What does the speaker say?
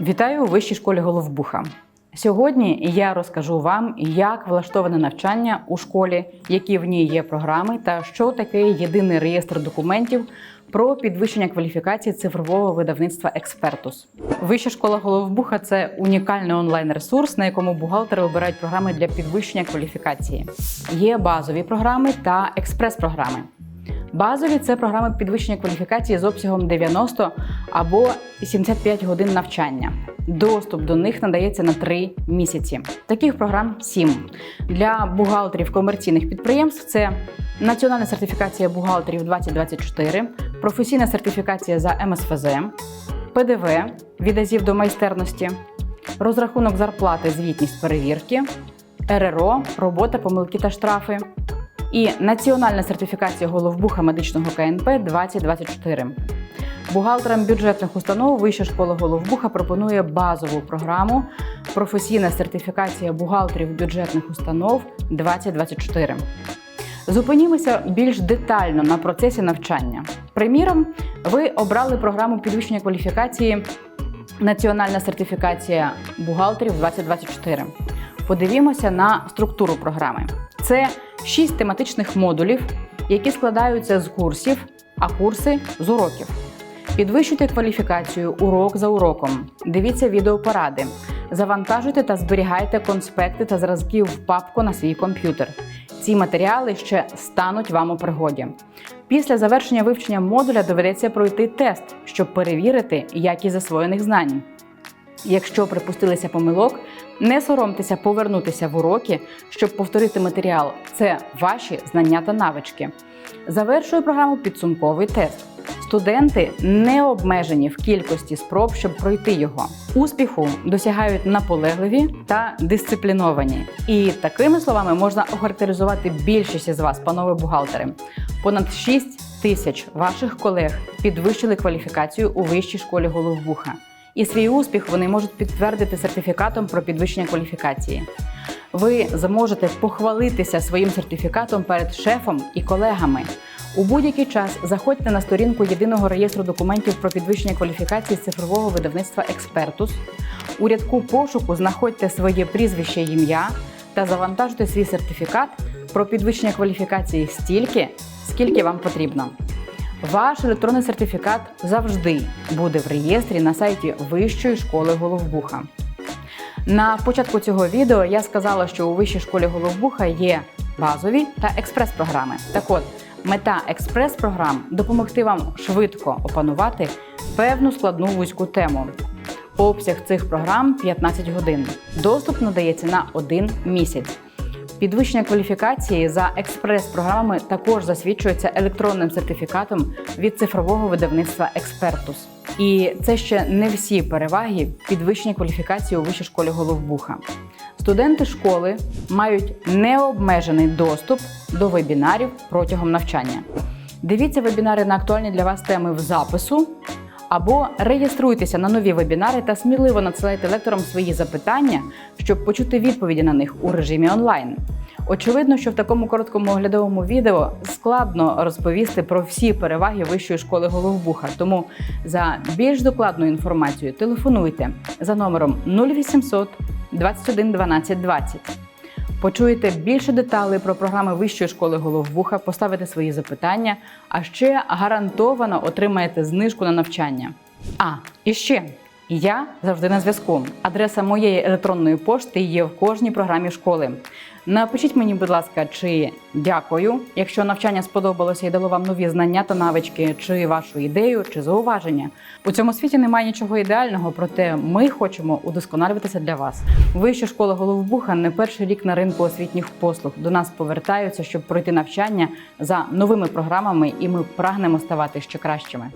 Вітаю у вищій школі Головбуха. Сьогодні я розкажу вам, як влаштоване навчання у школі, які в ній є програми, та що таке єдиний реєстр документів про підвищення кваліфікації цифрового видавництва Експертус. Вища школа Головбуха це унікальний онлайн-ресурс, на якому бухгалтери обирають програми для підвищення кваліфікації. Є базові програми та експрес-програми. Базові це програми підвищення кваліфікації з обсягом 90 або 75 годин навчання. Доступ до них надається на 3 місяці. Таких програм 7. Для бухгалтерів комерційних підприємств це національна сертифікація бухгалтерів 2024, професійна сертифікація за МСФЗ, ПДВ від азів до майстерності, розрахунок зарплати, звітність перевірки, РРО, робота, помилки та штрафи і національна сертифікація головбуха медичного КНП 2024. Бухгалтерам бюджетних установ Вища школа головбуха пропонує базову програму Професійна сертифікація бухгалтерів бюджетних установ 2024. Зупинімося більш детально на процесі навчання. Приміром, ви обрали програму підвищення кваліфікації Національна сертифікація бухгалтерів 2024. Подивімося на структуру програми. Це шість тематичних модулів, які складаються з курсів, а курси з уроків. Підвищуйте кваліфікацію урок за уроком. Дивіться відеопоради. Завантажуйте та зберігайте конспекти та зразки в папку на свій комп'ютер. Ці матеріали ще стануть вам у пригоді. Після завершення вивчення модуля доведеться пройти тест, щоб перевірити якість засвоєних знань. Якщо припустилися помилок, не соромтеся повернутися в уроки, щоб повторити матеріал. Це ваші знання та навички. Завершує програму підсумковий тест. Студенти не обмежені в кількості спроб, щоб пройти його. Успіху досягають наполегливі та дисципліновані. І такими словами можна охарактеризувати більшість із вас, панове бухгалтери. Понад 6 тисяч ваших колег підвищили кваліфікацію у вищій школі головбуха. І свій успіх вони можуть підтвердити сертифікатом про підвищення кваліфікації. Ви зможете похвалитися своїм сертифікатом перед шефом і колегами. У будь-який час заходьте на сторінку єдиного реєстру документів про підвищення кваліфікації з цифрового видавництва Експертус. У рядку пошуку знаходьте своє прізвище ім'я та завантажте свій сертифікат про підвищення кваліфікації стільки, скільки вам потрібно. Ваш електронний сертифікат завжди буде в реєстрі на сайті Вищої школи Головбуха. На початку цього відео я сказала, що у Вищій школі Головбуха є базові та експрес-програми. Так от, мета експрес-програм допомогти вам швидко опанувати певну складну вузьку тему. Обсяг цих програм 15 годин. Доступ надається на один місяць. Підвищення кваліфікації за експрес-програмами також засвідчується електронним сертифікатом від цифрового видавництва Експертус. І це ще не всі переваги підвищення кваліфікації у вищій школі Головбуха. Студенти школи мають необмежений доступ до вебінарів протягом навчання. Дивіться вебінари на актуальні для вас теми в запису. Або реєструйтеся на нові вебінари та сміливо надсилайте лекторам свої запитання, щоб почути відповіді на них у режимі онлайн. Очевидно, що в такому короткому оглядовому відео складно розповісти про всі переваги вищої школи Головбуха. Тому за більш докладну інформацію телефонуйте за номером 0800 21 12 20. Почуєте більше деталей про програми Вищої школи Головбуха, поставите свої запитання, а ще гарантовано отримаєте знижку на навчання. А, і ще я завжди на зв'язку. Адреса моєї електронної пошти є в кожній програмі школи. Напишіть мені, будь ласка, чи дякую, якщо навчання сподобалося і дало вам нові знання та навички, чи вашу ідею, чи зауваження. У цьому світі немає нічого ідеального, проте ми хочемо удосконалюватися для вас. Вища школа Головбуха не перший рік на ринку освітніх послуг. До нас повертаються, щоб пройти навчання за новими програмами, і ми прагнемо ставати ще кращими.